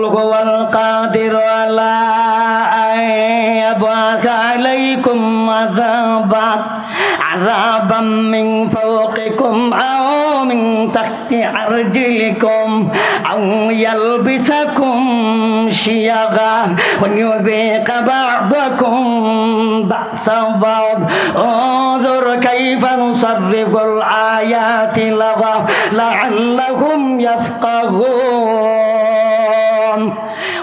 قل هو القادر على أن يبعث عليكم عذابا عذابا من فوقكم أو من تحت أرجلكم أو يلبسكم شيغا ونذيق بعضكم بأس بعض انظر كيف نصرف الآيات لغا لعلهم يفقهون.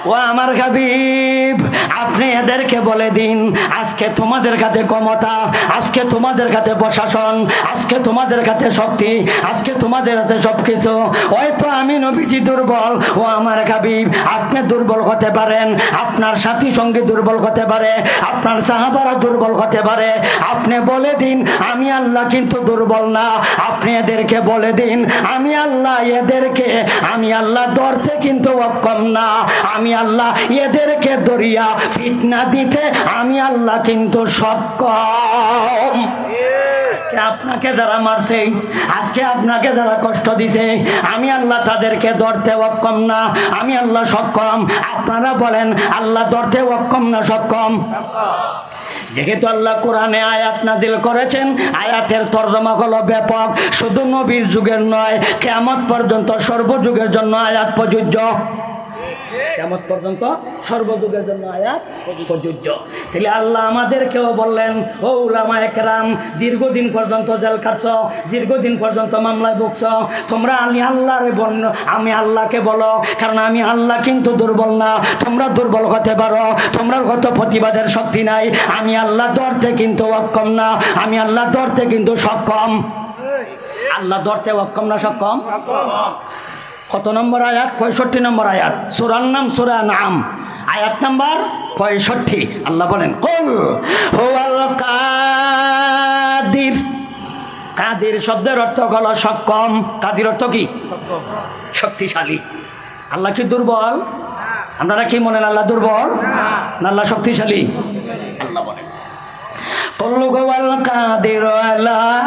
وأمر حبيب আপনি এদেরকে বলে দিন, আজকে তোমাদের কাছে ক্ষমতা, আজকে তোমাদের কাছে প্রশাসন, আজকে তোমাদের কাছে শক্তি, আজকে তোমাদের হাতে সব কিছু হয়তো আমি নবীজি দুর্বল, ও আমার হাবিব, আপনি দুর্বল হতে পারেন, আপনার সাথী সঙ্গে দুর্বল হতে পারে, আপনার সাহাবারা দুর্বল হতে পারে। আপনি বলে দিন, আমি আল্লাহ কিন্তু দুর্বল না। আপনি এদেরকে বলে দিন, আমি আল্লাহ এদেরকে, আমি আল্লাহ ধরতে কিন্তু অক্ষম না। আমি আল্লাহ এদেরকে দরিয়া ফিটনা দিতে আমি আল্লাহ কিন্তু সক্ষম। আজকে আপনাকে যারা মারছে, আজকে আপনাকে যারা কষ্ট দিছে, আমি আল্লাহ তাদেরকে ধরতে অক্ষম না, আমি আল্লাহ সক্ষম। আপনারা বলেন, আল্লাহ ধরতে অক্ষম না সক্ষম? যেহেতু আল্লাহ কোরআনে আয়াত নাজিল করেছেন, আয়াতের তর্জমা হলো ব্যাপক, শুধু নবীর যুগের নয় কেমত পর্যন্ত সর্বযুগের জন্য আয়াত প্রযোজ্য। কেমত পর্যন্ত সর্বযুগের জন্য আয়াত প্রযোজ্য। তাহলে আল্লাহ আমাদেরকেও বললেন ও উলামা একরাম দীর্ঘদিন পর্যন্ত জেল কাটছ দীর্ঘদিন পর্যন্ত মামলায় ভুগছ তোমরা আমি আল্লাহরে বন্য আমি আল্লাহকে বলো কারণ আমি আল্লাহ কিন্তু দুর্বল না। তোমরা দুর্বল হতে পারো তোমরা কত প্রতিবাদের শক্তি নাই। আমি আল্লাহ ধরতে কিন্তু অক্ষম না আমি আল্লাহ ধরতে কিন্তু সক্ষম। আল্লাহ ধরতে অক্ষম না সক্ষম। কত নম্বর আয়াত? পঁয়ষট্টি নম্বর আয়াত। সুরার নাম সুরা নাম। আয়াত নাম্বার পঁয়ষট্টি। আল্লাহ বলেন কাদির। কাদির শব্দের অর্থ হলো সক্ষম। কাদির অর্থ কি? শক্তিশালী। আল্লাহ কি দুর্বল? আপনারা কি মনেন আল্লাহ দুর্বল? আল্লাহ শক্তিশালী। قل هو القادر على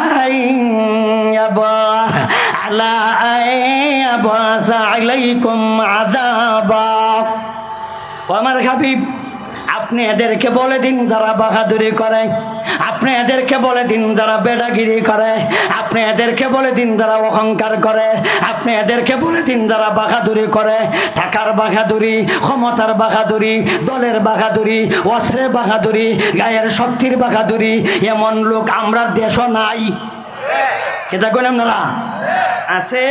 يبقى على يبعث عليكم عذابا ومرحبا আপনি এদেরকে বলে দিন যারা বাহাদুরি করে। আপনি এদেরকে বলে দিন যারা বেডাগিরি করে। আপনি এদেরকে বলে দিন যারা অহংকার করে। আপনি এদেরকে বলে দিন যারা বাহাদুরি করে। টাকার বাহাদুরি ক্ষমতার বাহাদুরি দলের বাহাদুরি অস্ত্রের বাহাদুরি গায়ের শক্তির বাহাদুরি এমন লোক আমরা দেশও নাই। কেটা করেন আপনারা? আছে?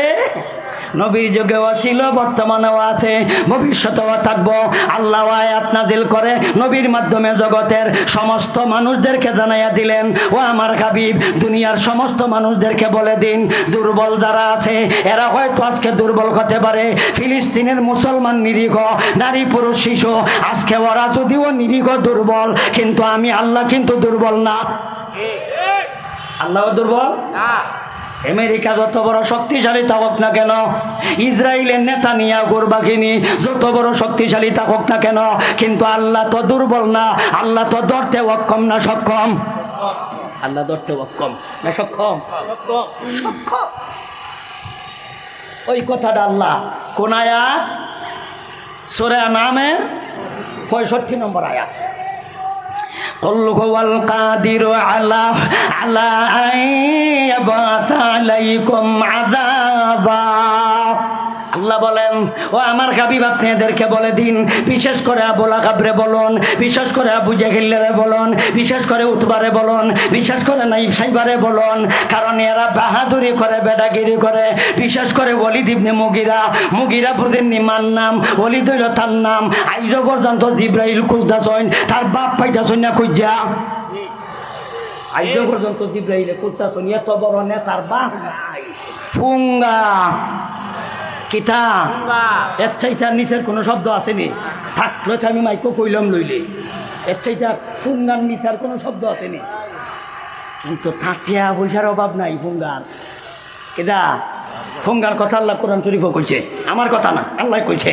নবীর যুগেও ছিল বর্তমানেও আছে ভবিষ্যতেও থাকব। আল্লাহ আয়াত নাজিল করে নবীর মাধ্যমে জগতের সমস্ত মানুষদেরকে জানাইয়া দিলেন ও আমার হাবিব দুনিয়ার সমস্ত মানুষদেরকে বলে দিন দুর্বল যারা আছে এরা হয়তো আজকে দুর্বল হতে পারে। ফিলিস্তিনের মুসলমান নিরীহ নারী পুরুষ শিশু আজকে ওরা যদিও নিরীহ দুর্বল কিন্তু আমি আল্লাহ কিন্তু দুর্বল না। আল্লাহ দুর্বল? আমেরিকা যত বড় শক্তিশালী থাকুক না কেন ইসরায়েলের নেতা নিয়ে বাহিনী যত বড় শক্তিশালী থাকুক না কেন কিন্তু আল্লাহ তো দুর্বল না আল্লাহ তো ধরতে অক্ষম না সক্ষম। আল্লাহ ধরতে অক্ষম না সক্ষম? সক্ষম। ওই কথাটা আল্লাহ কোন আয়াত? সোরা নামের পঁয়ষট্টি নম্বর আয়াত। قل هو القادر على على أن يبعث عليكم عذابا. আল্লাহ বলেন, ও আমার হাবিব, আপনি এদেরকে বলে দিন। বিশেষ করে আবুল আকাবরে বলুন, বিশেষ করে আবু জাহিল্লারে বলুন, বিশেষ করে উতবারে বলুন, বিশেষ করে নাইব সাইবারে বলুন। কারণ এরা বাহাদুরি করে, বেদাগিরি করে। বিশেষ করে অলিদ ইবনে মুগিরা। মুগিরা বুঝেন নিমান নাম অলিদ হইল তার নাম। আইজ পর্যন্ত জিব্রাইল খুঁজদাছইন তার বাপ পাইতাছইন না খুঁজা। আইজ পর্যন্ত জিব্রাইলে খুঁজদাছইন এত বড় নেতার বাপ ফুঙ্গা। কিতা এর চাইতে আর নিচের কোনো শব্দ আসেনি। থাকলে তো আমি মাইকো কইলাম লইলে। এর চাইতে আর ফুঙ্গার নিচের কোনো শব্দ আসেনি। কিন্তু থাকিয়া পয়সার অভাব নাই ফুঙ্গার। কেদা ফুঙ্গার কথা আল্লাহ কোরআন শরীফও কইছে। আমার কথা না আল্লাহ কইছে।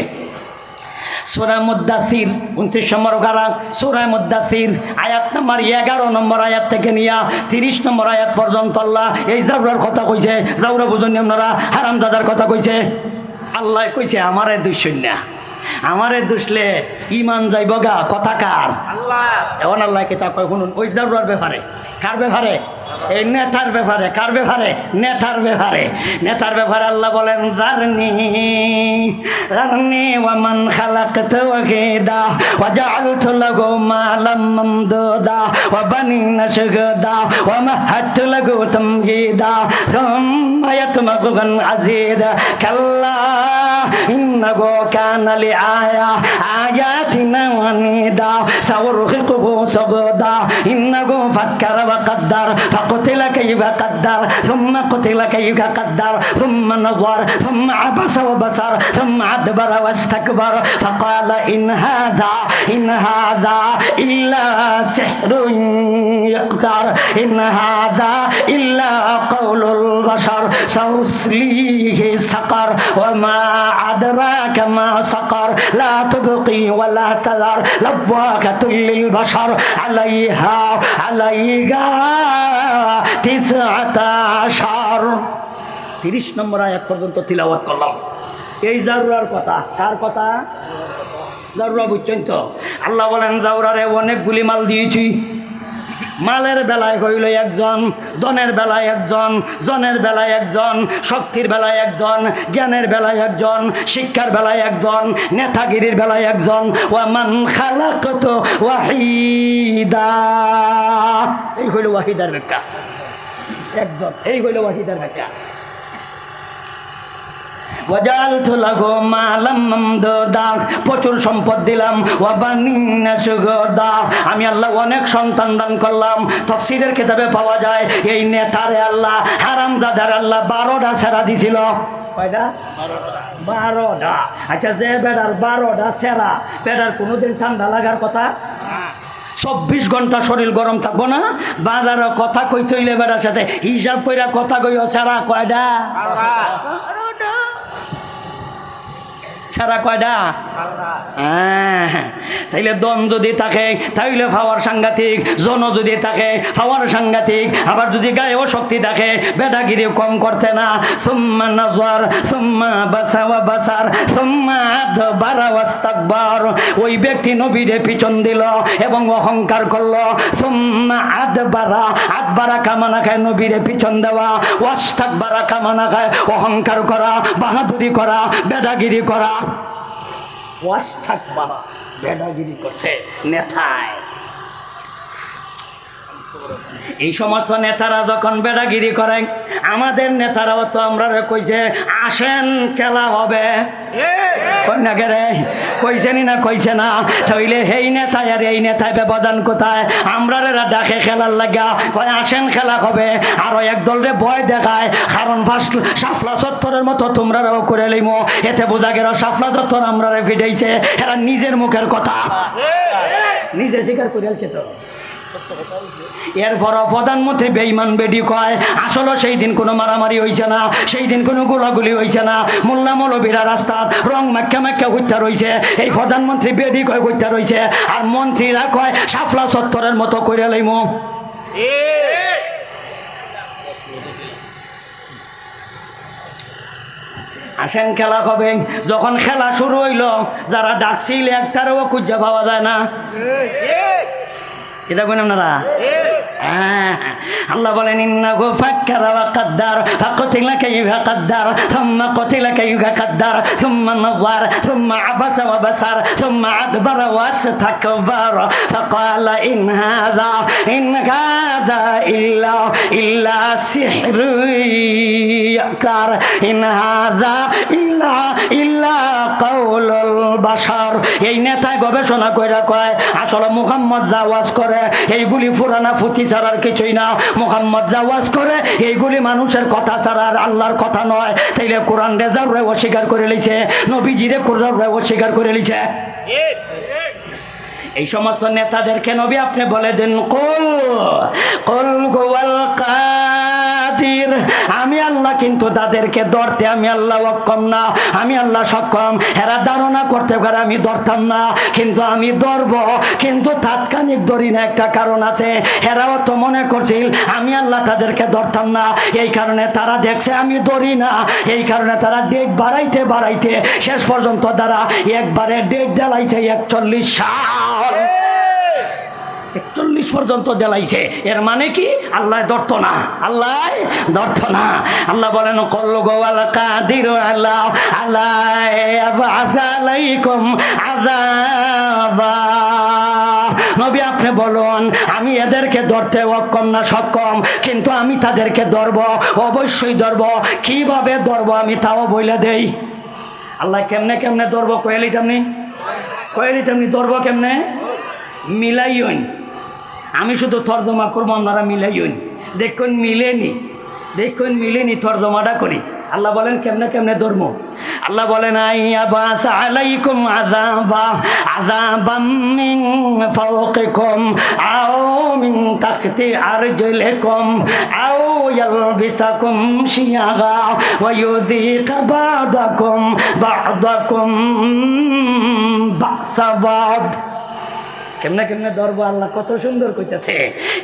সোরা মুদাসির উনত্রিশ নম্বর গারা সোরা মুদাসির আয়াত নম্বর এগারো নম্বর আয়াত থেকে নিয়া তিরিশ নম্বর আয়াত পর্যন্ত আল্লাহ এই জাউরার কথা কইছে। জাউরা বুঝুন আপনারা হারাম দাদার কথা কইছে। আল্লাহ কইছে আমারে দুশন না। আমারে দুষলে ইমান যাইব গা কথাকার এখন আল্লাহ কিতা কয় শুনুন ওই জারুরার ব্যাপারে কার ব্যাপারে? এই নেতার ব্যাপারে, কার ব্যাপারে? নেতার ব্যাপারে। নেতার ব্যাপারে আল্লাহ বলেন, রারনি রারনি, ওয়ামান খালাকতু ওয়াহিদা ওয়া জাআলতু লাহু মালাম মামদুদা ওয়া বানিনা শুগদা ওয়া মাহাত্তু লাহু তামহিদা সুম্মা ইয়াতমাগু গান আজিদা কাল্লা ইন্নাহু কানা লিআয়া, আয়াতিনা ওয়ানিদা সাউরহিকুহু সুগদা, ইন্নাহু ফাক্কারা ওয়া কদ্দার فقتل كيف قدر ثم قتل كيف قدر ثم نظر ثم عبس وبصر ثم أدبر واستكبر. فقال إن هذا إن هذا إلا سحر يقدر إن هذا إلا قول البشر. سأصليه سقر وما أدراك ما سقر. لا تبقي ولا تذر. لواكة للبشر عليها عليها. তিরিশ নম্বর আয়াত পর্যন্ত তিলাওয়াত করলাম। এই জারুরার কথা, কার কথা? জারুরা বুঝছেন তো? আল্লাহ বলেন জাউরারে অনেকগুলি মাল দিয়েছি। মালের বেলায় হইল একজন দনের বেলায় একজন, জনের বেলায় একজন, শক্তির বেলায় একজন, জ্ঞানের বেলায় একজন, শিক্ষার বেলায় একজন, নেতাগিরির বেলায় একজন। ওয়ামান খালাকত ওয়াহিদা। এই হইল ওয়াহিদার ব্যাখ্যা। একজন। এই হইল ওয়াহিদার ব্যাখ্যা। মামদুদা প্রচুর সম্পদ দিলাম আমি আল্লাহ অনেক সন্তান দান করলাম, তফসিরের কিতাবে পাওয়া যায়, এই নেতারে আল্লাহ, হারামজাদার আল্লাহ বারোটা সেরা দিছিল। বারোটা। আচ্ছা যে বেড়ার বারোটা সেরা, বেড়ার কোনোদিন ঠান্ডা লাগার কথা? চব্বিশ ঘণ্টা শরীর গরম থাকব না? বাজার কথা কই তৈলে বেড়ার সাথে হিসাব কইরা কথা কইও, সেরা কয়টা? ছাড়া কয়টা হ্যাঁ। তাইলে দন যদি থাকে, তাইলে ফাওয়ার সাংঘাতিক, জন যদি থাকে পাওয়ার সাংঘাতিক। আবার যদি গায়েও শক্তি থাকে বেটাগিরি কম করতে না। সুম্মা নজর সুম্মা বাসাওয়া বাসার, সুম্মা আদ বারা ওয়াস্তাকবার ওই ব্যক্তি নবীরে পিছন দিল এবং অহংকার করল। সুম্মা আদ বারা আদ বারা কামানা খায় নবীরে পিছন দেওয়া। ওয়াস্তাক বারা কামানা খায় অহংকার করা, বাহাদুরি করা, বেদাগিরি করা। ওয়াস্তাক থাকবা বেদাগিরি করছে নেতায় এই সমস্ত নেতারা যখন বেড়াগিরি করেন, আমাদের নেতারাও তো আমরা কইছে, আসেন, খেলা হবে। না রে? কইছেনি না, কইছে না। তাইলে আর এই নেতায় ব্যবধান কোথায়? আমরা রে ডাকে খেলার লাগা কয়, আসেন, খেলা হবে। আরও একদল রে ভয় দেখায়, কারণ ফার্স্ট সাফলা চত্বরের মতো তোমরাও করে লইমো। এতে বোঝা গেল সাফলা চত্বর আমরা ফিটাইছে। এরা নিজের মুখের কথা। নিজে স্বীকার করে তো। এরপর প্রধানমন্ত্রী বেইমান বেডি কয়, আসলে সেই দিন কোনো মারামারি হয়েছে না সেই দিন কোনো গোলাগুলি হয়েছে না। মোল্লা মৌলবীরা রাস্তা রং মাখ্যা মাখ্যা হত্যা রয়েছে এই প্রধানমন্ত্রী বেডি কয় হত্যা রয়েছে আর মন্ত্রীরা কয় সাফলা সত্তরের মতো করে লইম। আসেন খেলা হবে যখন খেলা শুরু হইল, যারা ডাকছিল একটারও খুঁজে পাওয়া যায় না। এটা কইন আপনারা? হ্যাঁ, আল্লাহ বলেন ইন্নাহু ফাক্কারা ওয়া কাদ্দার ফাকতিলা কাইফা কাদ্দার থুম্মা কতিলা কাইফা কাদ্দার থুম্মা নাযার থুম্মা আবাসা ওয়া বাসার থুম্মা আকবার ওয়া ইসতাকবার ফাকালা ইন হাযা ইন হাযা ইল্লা ইল্লা সিহরু ইয়াকার ইন হাযা ইল্লা ইল্লা কাউলুল বাশার। এই নেতায় গবেষণা কইরা কয়, আসলে মুহাম্মদ জাওয়াজ করে, এইগুলি পুরানা ফুতি ছাড়ার কিছুই না। মোহাম্মদ জাওয়াজ করে, এইগুলি মানুষের কথা ছাড়া আর আল্লাহর কথা নয়। তাইলে কোরআন রেজার রে অস্বীকার করে লিছে নবীজিরে কোরআন রে অস্বীকার করে লিছে এই সমস্ত নেতাদেরকে নবী আপনি বলে দেন, কল কল গোয়াল কাদ কাদির আমি আল্লাহ কিন্তু তাদেরকে ধরতে আমি আল্লাহ অক্ষম না। আমি আল্লাহ সক্ষম। এরা ধারণা করতে পারে আমি ধরতাম না। কিন্তু আমি ধরব। কিন্তু তাৎক্ষণিক ধরি না, একটা কারণ আছে। এরাও তো মনে করছিল, আমি আল্লাহ তাদেরকে ধরতাম না। এই কারণে তারা দেখছে আমি ধরি না। এই কারণে তারা ডেট বাড়াইতে বাড়াইতে শেষ পর্যন্ত তারা একবারে ডেট দেলাইছে একচল্লিশ সাল। একচল্লিশ পর্যন্ত দেলাইছে। এর মানে কি? আল্লাহ ধরত না। আল্লাহ ধরত না। আল্লাহ বলেন, কল গোয়াল কাদির আল্লাহ আল্লাহ আযাবা। নবী আপনি বলুন, আমি এদেরকে ধরতে অক্ষম না সক্ষম কিন্তু আমি তাদেরকে ধরব, অবশ্যই ধরব। কীভাবে ধরব আমি তাও বলে দেই? আল্লাহ কেমনে কেমনে ধরব কয়েলি তেমনি কয়েলি তেমনি ধরব কেমনে? মিলাইন আমি শুধু তর্জমা করব, আপনারা মিলাইন দেখুন, মিলেনি। দেখুন, মিলেনি তর্জমাটা করি। আল্লাহ বলেন, কেমনে কেমনে ধর্ম আল্লাহ বলেন আইয়া বাস আলাইকুম আযাবা, আযাবাম মিন ফাওকিকুম, আও মিন আও ইয়ালবিসাকুম কেমনে কেমনে ধরবো আল্লাহ, কত সুন্দর কইতেছে।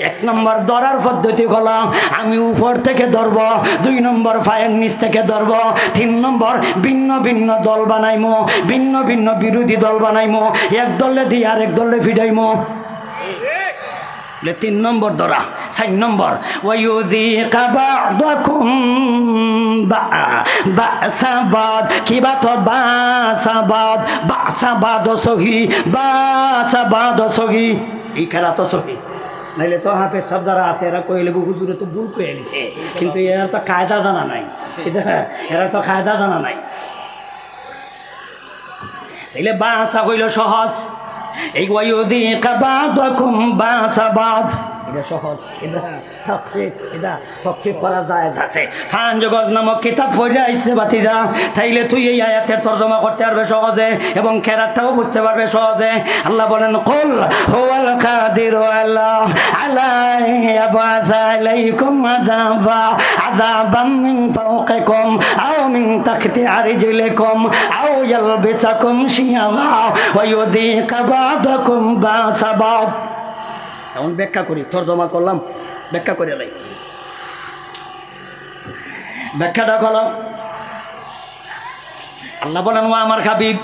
এক নম্বর দরার পদ্ধতি হল, আমি উপর থেকে ধরব, দুই নম্বর ফায়ের নিচ থেকে ধরব, তিন নম্বর ভিন্ন ভিন্ন দল বানাইমো, ভিন্ন ভিন্ন বিরোধী দল বানাইমো, এক দলে দিয়ে আরেক দলে ফিডাইমো বলে তিন নম্বর ধরা চার নম্বর। বাসাবাদ কিবা তো বাসাবাদ বাসাবাদ সহি বাসাবাদ সহি। এই খেলা তো সহি। নাইলে তো হাফেজ সব যারা আছে, এরা কইলে হুজুরে তো ভুল কয়ে দিছে। কিন্তু এরা তো কায়দা জানা নাই। এরা তো কায়দা জানা নাই। তাইলে বাসা হইল সহজ। এই ওয়ুদি কাবাদকুম বাসাবাদ। সহজ এবং খেরাতটাও বুঝতে পারবে সহজে। আল্লাহ বলেন, কুল হুয়াল কাদির আল্লাহ আলাই আবাসা আলাইকুম আযাবা, আযাবাম আও মিন তাখতি আরজুলিকুম, আও ইয়ালবিসাকুম শিয়াবা, ওয়া ইউযিকা বা'দাকুম বা'সা বা'দ এখন ব্যাখ্যা করি, তর্জমা করলাম, ব্যাখ্যা করে লাই ব্যাখ্যাটা করলাম আল্লাহ বলেন আমার খাবিব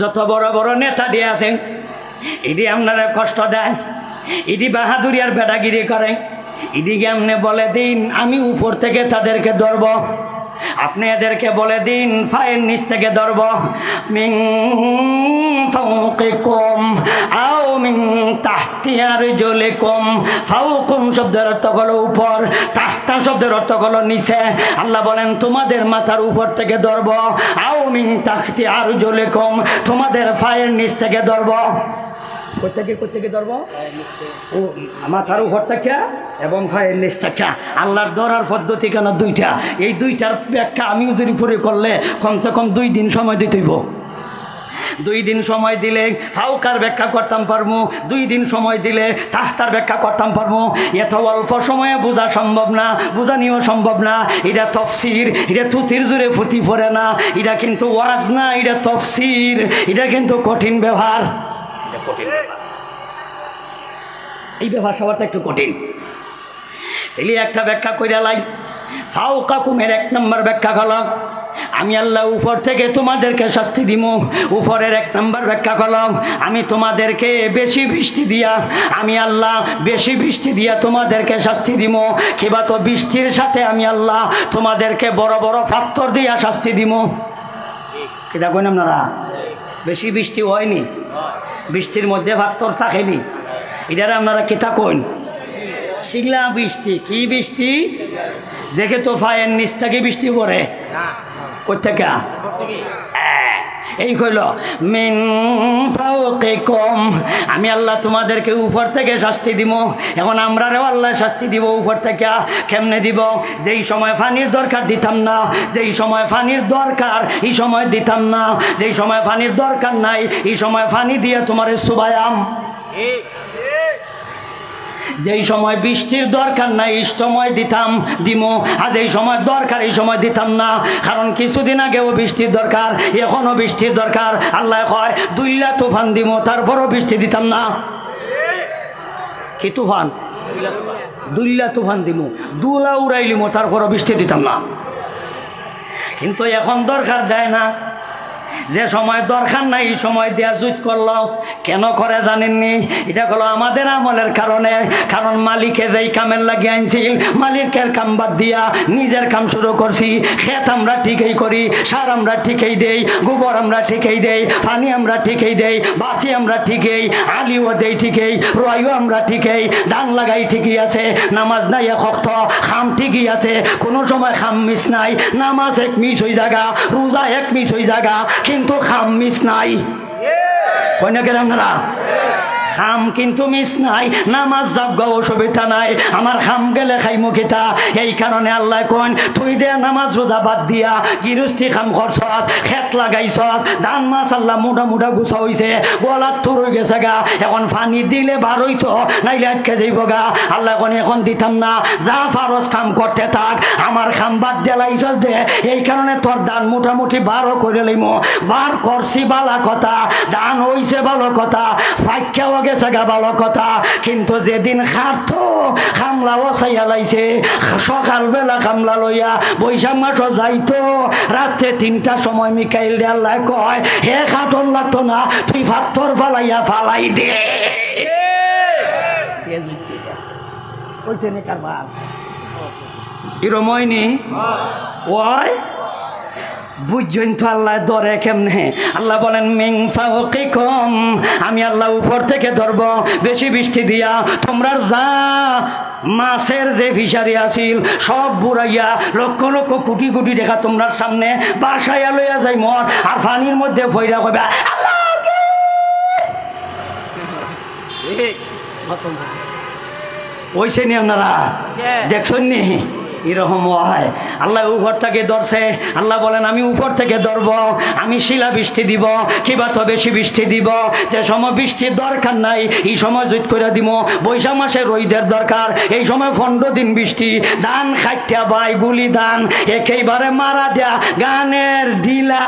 যত বড় বড় নেতা দিয়ে আছেন এটি আপনারা কষ্ট দেয় এটি বাহাদুরি আর বেটাগিরি করে এদিকে আপনি বলে, দিন, আমি উপর থেকে তাদেরকে ধরব আপনি এদেরকে বলে দিন ফায়ের নিচ থেকে ধরব। মিং ফাউকে কম আও মিং তাহতিয়ার জলে কম ফাউ কম শব্দের অর্থ হলো উপর, তাহতা শব্দের অর্থ হলো নিচে। আল্লাহ বলেন, তোমাদের মাথার উপর থেকে ধরব। আও মিং তাহতি আর জলে কম তোমাদের ফায়ের নিচ থেকে ধরব। কোথেকে কোথেকে ধরব? ও মাথার উপর থেকে এবং ভাইয়ের নিচ থেকে। আল্লাহর ধরার পদ্ধতি কেন দুইটা? এই দুইটার ব্যাখ্যা আমি যদি পুরে করলে কমসে কম দুই দিন সময় দিতেইব দুই দিন সময় দিলে ফাউকার ব্যাখ্যা করতাম পারব দুই দিন সময় দিলে তাহতার ব্যাখ্যা করতাম পারব এত অল্প সময়ে বোঝা সম্ভব না বোঝানিও সম্ভব না। এটা তফসির, এটা তুতির জুড়ে ফুটি পড়ে না। এটা কিন্তু ওয়াজ না, এটা তফসির। এটা কিন্তু কঠিন ব্যবহার। কঠিন এই ব্যবহার সবারটা একটু কঠিন। তাইলে একটা ব্যাখ্যা কইরা লাই। ফাও কাকুমের এক নম্বর ব্যাখ্যা করলাম আমি আল্লাহ উপর থেকে তোমাদেরকে শাস্তি দিব উপরের এক নম্বর ব্যাখ্যা করলাম আমি তোমাদেরকে বেশি বৃষ্টি দিয়া আমি আল্লাহ বেশি বৃষ্টি দিয়া তোমাদেরকে শাস্তি দিব কিবা তো বৃষ্টির সাথে আমি আল্লাহ তোমাদেরকে বড় বড় ফাত্তর দিয়া শাস্তি দিব কিতা কইন আপনারা? বেশি বৃষ্টি হয়নি? বৃষ্টির মধ্যে ফাত্তর থাকেনি এটারে আপনারা কিতা কইন? শিলা বৃষ্টি কি বৃষ্টি? দেখে তো ফায়ের নিচ থেকে বৃষ্টি পড়ে। কোথেকে এই কইল, মিন কম আমি আল্লাহ তোমাদেরকে উপর থেকে শাস্তি দিব। এখন আমরা রেও আল্লাহ শাস্তি দিব উপর থেকে। কেমনে দিব? যেই সময় ফানির দরকার দিতাম না, যেই সময় ফানির দরকার এই সময় দিতাম না, যেই সময় ফানির দরকার নাই, এই সময় ফানি দিয়ে তোমার সুবায়াম। যেই সময় বৃষ্টির দরকার নাই এই সময় দিতাম, দিমো। আর এই সময় দরকার, এই সময় দিতাম না। কারণ কিছুদিন আগেও বৃষ্টির দরকার, এখনও বৃষ্টির দরকার। আল্লাহ কয়, দুইলা তুফান দিমো, তারপরও বৃষ্টি দিতাম না। কি তুফান? দুইলা তুফান দিমু, দুলা উড়াইলিমো, তারপরও বৃষ্টি দিতাম না। কিন্তু এখন দরকার দেয় না। যে সময় দরকার নাই সময় দেয়া জুত করল কেন করে জানেননি? এটা হলো আমাদের আমলের কারণে। কারণ মালিকে যেই কামের লাগিয়ে আনছিল, মালিকের কাম বাদ দিয়া নিজের কাম শুরু করছি। খেত আমরা ঠিকই করি, সার আমরা ঠিকই দেই, গোবর আমরা ঠিকই দেই, পানি আমরা ঠিকই দেই বাসি আমরা ঠিকই, আলিও দেই ঠিকই, রয়ও আমরা ঠিকই, ধান লাগাই ঠিকই আছে, নামাজ নাই শক্ত খাম ঠিকই আছে, কোনো সময় খাম মিস নাই, নামাজ এক মিস হয়ে জাগা, রোজা এক মিস হয়ে জাগা খাম মিস নাই। কন্যা গেলাম খাম কিন্তু মিস নাই, নামাজ যাবগা অসুবিধা নাই, আমার খাম গেলে খাই মুখিতা এই কারণে আল্লাহ কন তুই দে নামাজ রোজা বাদ দিয়া, গিরস্তি খাম করছস, খেত লাগাইছস, ধান মাছ আল্লাহ মুঠা মুঠা গুছা হইছে, গলাত তোর হয়ে গেছে গা, এখন পানি দিলে বার হইতো, নাইলে আটকে যাইব গা। আল্লাহ কোন এখন দিতাম না, যা ফারস কাম করতে থাক, আমার খাম বাদ দেলাইছস দে, এই কারণে তোর ধান মোটামুটি বারো করে লইমো। বার করছি বালা কথা, ধান হইছে ভালো কথা ফাইক্যাও গেছে গা ভালো কথা। কিন্তু যেদিন খারতো খামলা বসাইয়া লাইছে। সকালবেলা খামলা লইয়া বৈশাখ মাসও যাইতো। রাত্রে তিনটা সময় মিকাইল দে আল্লাহ কয় হে খাটন লাগতো না তুই ফাত্তর ফালাইয়া ফালাই দে। কইছে নি কারবার? ইরময়নি ওয় বুঝছেন তো আল্লাহ ধরে কেমনে? আল্লাহ বলেন মিং ফাউকি কম আমি আল্লাহ উপর থেকে ধরব বেশি বৃষ্টি দিয়া। তোমরা যা মাছের যে ফিশারি আছিল সব বুড়াইয়া লক্ষ লক্ষ কোটি কোটি টাকা তোমরা সামনে বাসাইয়া লইয়া যাই মর আর পানির মধ্যে ভৈরা কইবা আল্লাহ ওইসে নি আপনারা দেখছেন নি? এরকম হয়। আল্লাহ উপর থেকে ধরছে। আল্লাহ বলেন, আমি উপর থেকে ধরব। আমি শিলা বৃষ্টি দিব কিবা তো বেশি বৃষ্টি দিব। যে সময় বৃষ্টির দরকার নাই, এই সময় জুত করে দিব। বৈশাখ মাসে রইদের দরকার, এই সময় পনেরো দিন বৃষ্টি। ধান খাইটা বাই, গুলি ধান, একেবারে মারা দেয়া গানের ডিলা